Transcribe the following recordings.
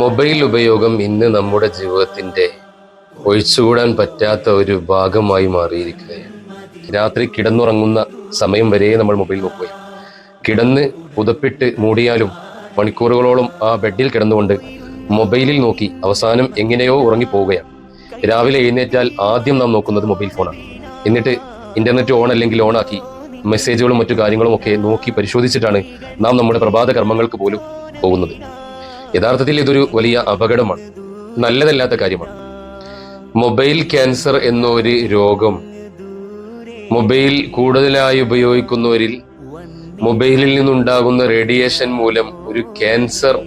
Mobile ഉപയോഗം ഇന്ന് നമ്മുടെ ജീവിതത്തിന്റെ ഒഴിച്ചുകൂടാൻ പറ്റാത്ത ഒരു ഭാഗമായി മാറിയിരിക്കുകയാണ്. രാത്രി കിടന്നുറങ്ങുന്ന സമയം വരെ നമ്മൾ മൊബൈൽ നോക്കുകയും കിടന്ന് പുതപ്പിട്ട് മൂടിയാലും മണിക്കൂറുകളോളം ആ ബെഡിൽ കിടന്നുകൊണ്ട് മൊബൈലിൽ നോക്കി അവസാനം എങ്ങനെയോ ഉറങ്ങിപ്പോവുകയാണ്. രാവിലെ എഴുന്നേറ്റാൽ ആദ്യം നാം നോക്കുന്നത് മൊബൈൽ ഫോണാണ്. എന്നിട്ട് ഇന്റർനെറ്റ് ഓൺ അല്ലെങ്കിൽ ഓണാക്കി മെസ്സേജുകളും മറ്റു കാര്യങ്ങളും ഒക്കെ നോക്കി പരിശോധിച്ചിട്ടാണ് നാം നമ്മുടെ പ്രഭാത കർമ്മങ്ങൾക്ക് പോലും പോകുന്നത്. യഥാർത്ഥത്തിൽ ഇതൊരു വലിയ അപകടമാണ്. നല്ലതല്ലാത്ത കാര്യമാണ്. മൊബൈൽ ക്യാൻസർ എന്നൊരു രോഗം മൊബൈൽ കൂടുതലായി ഉപയോഗിക്കുന്നവരിൽ മൊബൈലിൽ നിന്നുണ്ടാകുന്ന റേഡിയേഷൻ മൂലം ഒരു ക്യാൻസർ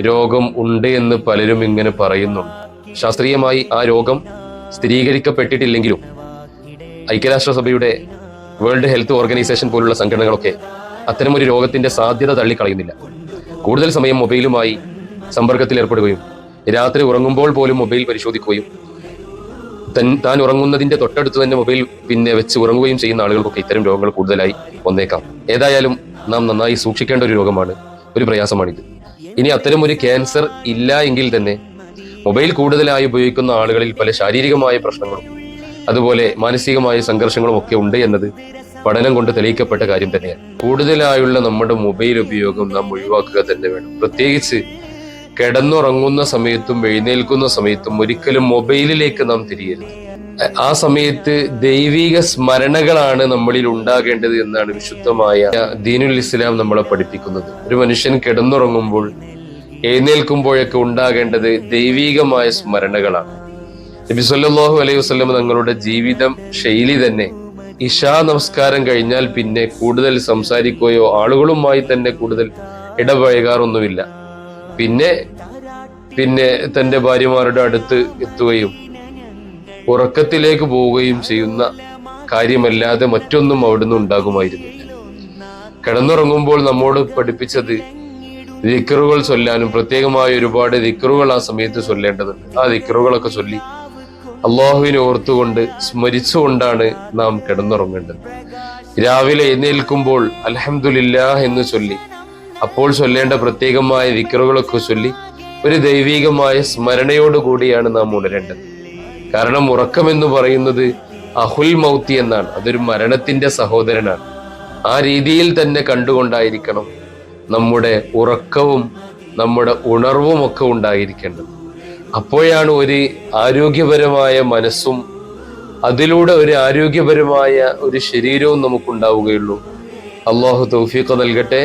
രോഗം ഉണ്ട് എന്ന് പലരും ഇങ്ങനെ പറയുന്നുണ്ട്. ശാസ്ത്രീയമായി ആ രോഗം സ്ഥിരീകരിക്കപ്പെട്ടിട്ടില്ലെങ്കിലും ഐക്യരാഷ്ട്രസഭയുടെ വേൾഡ് ഹെൽത്ത് ഓർഗനൈസേഷൻ പോലുള്ള സംഘടനകളൊക്കെ അത്തരമൊരു രോഗത്തിന്റെ സാധ്യത തള്ളിക്കളയുന്നില്ല. കൂടുതൽ സമയം മൊബൈലുമായി സമ്പർക്കത്തിൽ ഏർപ്പെടുകയും രാത്രി ഉറങ്ങുമ്പോൾ പോലും മൊബൈൽ പരിശോധിക്കുകയും തൻ- താൻ ഉറങ്ങുന്നതിന്റെ തൊട്ടടുത്ത് തന്നെ മൊബൈൽ പിന്നെ വെച്ച് ഉറങ്ങുകയും ചെയ്യുന്ന ആളുകൾക്കൊക്കെ ഇത്തരം രോഗങ്ങൾ കൂടുതലായി വന്നേക്കാം. ഏതായാലും നാം നന്നായി സൂക്ഷിക്കേണ്ട ഒരു രോഗമാണ് ഒരു പ്രയാസമാണിത്. ഇനി അത്തരം ഒരു ക്യാൻസർ ഇല്ല എങ്കിൽ തന്നെ മൊബൈൽ കൂടുതലായി ഉപയോഗിക്കുന്ന ആളുകളിൽ പല ശാരീരികമായ പ്രശ്നങ്ങളും അതുപോലെ മാനസികമായ സംഘർഷങ്ങളും ഒക്കെ ഉണ്ട് എന്നത് പഠനം കൊണ്ട് തെളിയിക്കപ്പെട്ട കാര്യം തന്നെയാണ്. കൂടുതലായുള്ള നമ്മുടെ മൊബൈൽ ഉപയോഗം നാം ഒഴിവാക്കുക തന്നെ വേണം. പ്രത്യേകിച്ച് കിടന്നുറങ്ങുന്ന സമയത്തും എഴുന്നേൽക്കുന്ന സമയത്തും ഒരിക്കലും മൊബൈലിലേക്ക് നാം തിരിയരുത്. ആ സമയത്ത് ദൈവിക സ്മരണകളാണ് നമ്മളിൽ ഉണ്ടാകേണ്ടത് എന്നാണ് വിശുദ്ധമായ ദീനുൽ ഇസ്ലാം നമ്മളെ പഠിപ്പിക്കുന്നത്. ഒരു മനുഷ്യൻ കിടന്നുറങ്ങുമ്പോൾ എഴുന്നേൽക്കുമ്പോഴൊക്കെ ഉണ്ടാകേണ്ടത് ദൈവികമായ സ്മരണകളാണ്. നബി സല്ലല്ലാഹു അലൈഹി വസ്ലം തങ്ങളുടെ ജീവിതം ശൈലി തന്നെ ഇഷാ നമസ്കാരം കഴിഞ്ഞാൽ പിന്നെ കൂടുതൽ സംസാരിക്കുകയോ ആളുകളുമായി തന്നെ കൂടുതൽ ഇടപഴകാറൊന്നുമില്ല. പിന്നെ പിന്നെ തന്റെ ഭാര്യമാരുടെ അടുത്ത് എത്തുകയും ഉറക്കത്തിലേക്ക് പോവുകയും ചെയ്യുന്ന കാര്യമല്ലാതെ മറ്റൊന്നും അവിടുന്ന് ഉണ്ടാകുമായിരുന്നില്ല. കിടന്നുറങ്ങുമ്പോൾ നമ്മോട് പഠിപ്പിച്ചത് ദിക്കറുകൾ ചൊല്ലാനും പ്രത്യേകമായ ഒരുപാട് ദിക്കറുകൾ ആ സമയത്ത് ചൊല്ലേണ്ടതുണ്ട്. ആ ദിക്കറുകളൊക്കെ ചൊല്ലി അള്ളാഹുവിനെ ഓർത്തുകൊണ്ട് സ്മരിച്ചുകൊണ്ടാണ് നാം കിടന്നുറങ്ങേണ്ടത്. രാവിലെ എഴുന്നേൽക്കുമ്പോൾ അൽഹംദുലില്ലാ എന്ന് ചൊല്ലി അപ്പോൾ ചൊല്ലേണ്ട പ്രത്യേകമായ വിക്രുകളൊക്കെ ചൊല്ലി ഒരു ദൈവികമായ സ്മരണയോടുകൂടിയാണ് നാം ഉണരേണ്ടത്. കാരണം ഉറക്കം എന്ന് പറയുന്നത് അഹുൽ മൗത്തി എന്നാണ് അതൊരു മരണത്തിന്റെ സഹോദരനാണ്. ആ രീതിയിൽ തന്നെ കണ്ടുകൊണ്ടായിരിക്കണം നമ്മുടെ ഉറക്കവും നമ്മുടെ ഉണർവും ഒക്കെ ഉണ്ടായിരിക്കേണ്ടത്. അപ്പോഴാണ് ഒരു ആരോഗ്യപരമായ മനസ്സും അതിലൂടെ ഒരു ആരോഗ്യപരമായ ഒരു ശരീരവും നമുക്കുണ്ടാവുകയുള്ളൂ. അള്ളാഹു തൗഫീഖ നൽകട്ടെ.